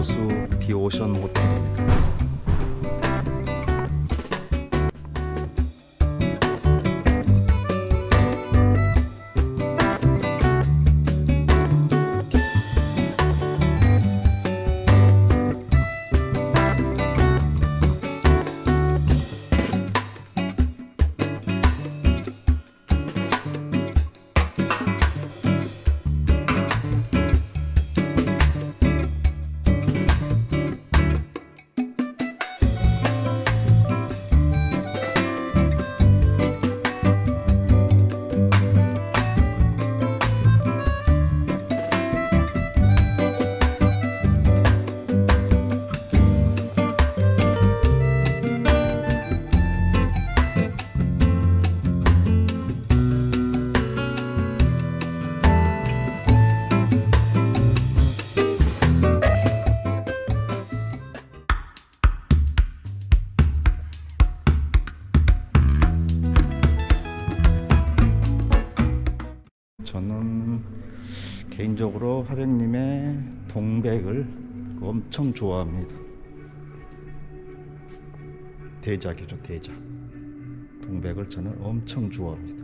호수 디오션 모텔 개인적으로 화백님의 동백을 엄청 좋아합니다. 대작이죠, 대작. 동백을 저는 엄청 좋아합니다.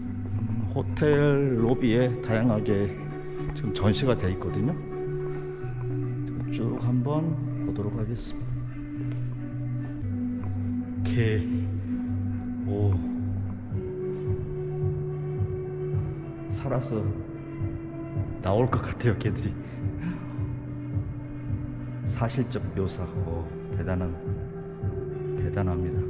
음, 호텔 로비에 다양하게 지금 전시가 돼 있거든요. 쭉 한번 보도록 하겠습니다. 개, 오, 살아서 나올 것 같아요, 개들이. 사실적 묘사, 오, 대단한, 대단합니다.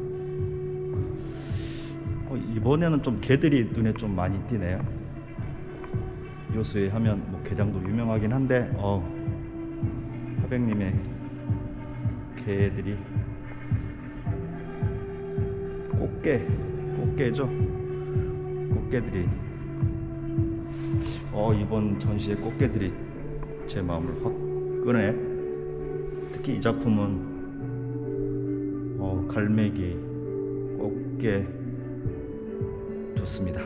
어, 이번에는 좀 개들이 눈에 좀 많이 띄네요. 요수에 하면 뭐 게장도 유명하긴 한데, 어, 하백님의 개들이 꽃게 꽃게죠? 꽃게들이. 어 이번 전시의 꽃게들이 제 마음을 확 끄네. 특히 이 작품은 어 갈매기 꽃게. 좋습니다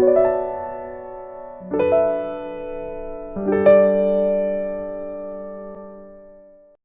you